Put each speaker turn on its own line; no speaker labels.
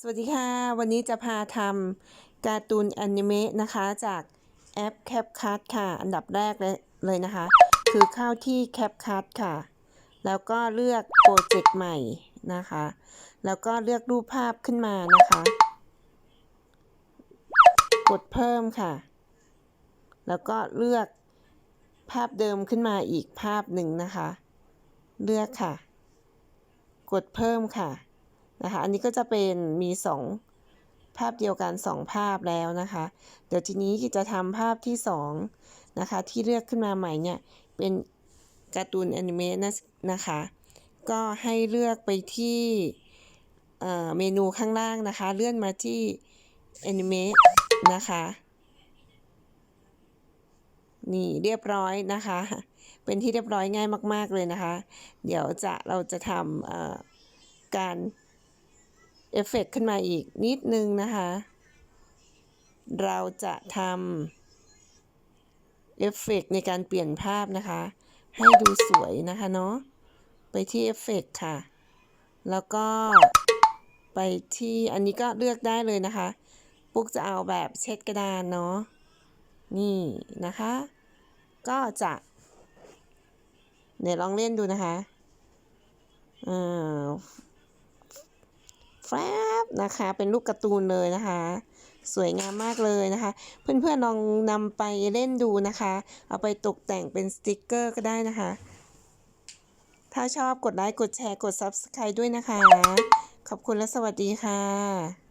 สวัสดีค่ะ วันนี้จะพาทำการ์ตูนแอนิเมะนะคะ จากแอป CapCut ค่ะ อันดับแรกเลยเลยนะคะ คือเข้าที่ CapCut ค่ะ แล้วก็เลือกโปรเจกต์ใหม่นะคะ แล้วก็เลือกรูปภาพขึ้นมานะคะ กดเพิ่มค่ะ แล้วก็เลือกภาพเดิมขึ้นมาอีกภาพหนึ่งนะคะ เลือกค่ะ กดเพิ่มค่ะ นะคะอันนี้ก็จะเป็นมี 2 ภาพเดียวกัน 2 ภาพแล้วนะคะ เดี๋ยวทีนี้จะทำภาพที่2นะคะที่เลือกขึ้นมาใหม่เนี่ยเป็นการ์ตูนแอนิเมะนะนะคะ ก็ให้เลือกไปที่เมนูข้างล่างนะคะ เลื่อนมาที่แอนิเมะนะคะนี่เรียบร้อยนะคะ เป็นที่เรียบร้อยง่ายมาก ๆเลยนะคะ เดี๋ยวจะเราจะทำการ อฟเฟกต์ขึ้นมาอีกนิดนึงนะคะ เราจะทำเอฟเฟกต์ในการเปลี่ยนภาพนะคะ ให้ดูสวยนะคะเนาะไปที่เอฟเฟกต์ค่ะ แล้วก็ไปที่อันนี้ก็เลือกได้เลยนะคะ ปุ๊กจะเอาแบบเช็ดกระดานเนาะนี่นะคะ ก็จะเดี๋ยวลองเล่นดูนะคะอ่า แฟบนะคะ เป็นรูปการ์ตูนเลยนะคะ สวยงามมากเลยนะคะ เพื่อนๆลองนำไปเล่นดูนะคะ เอาไปตกแต่งเป็นสติกเกอร์ก็ได้นะคะ ถ้าชอบกดไลค์กดแชร์กด Subscribe ด้วยนะคะ ขอบคุณและสวัสดีค่ะ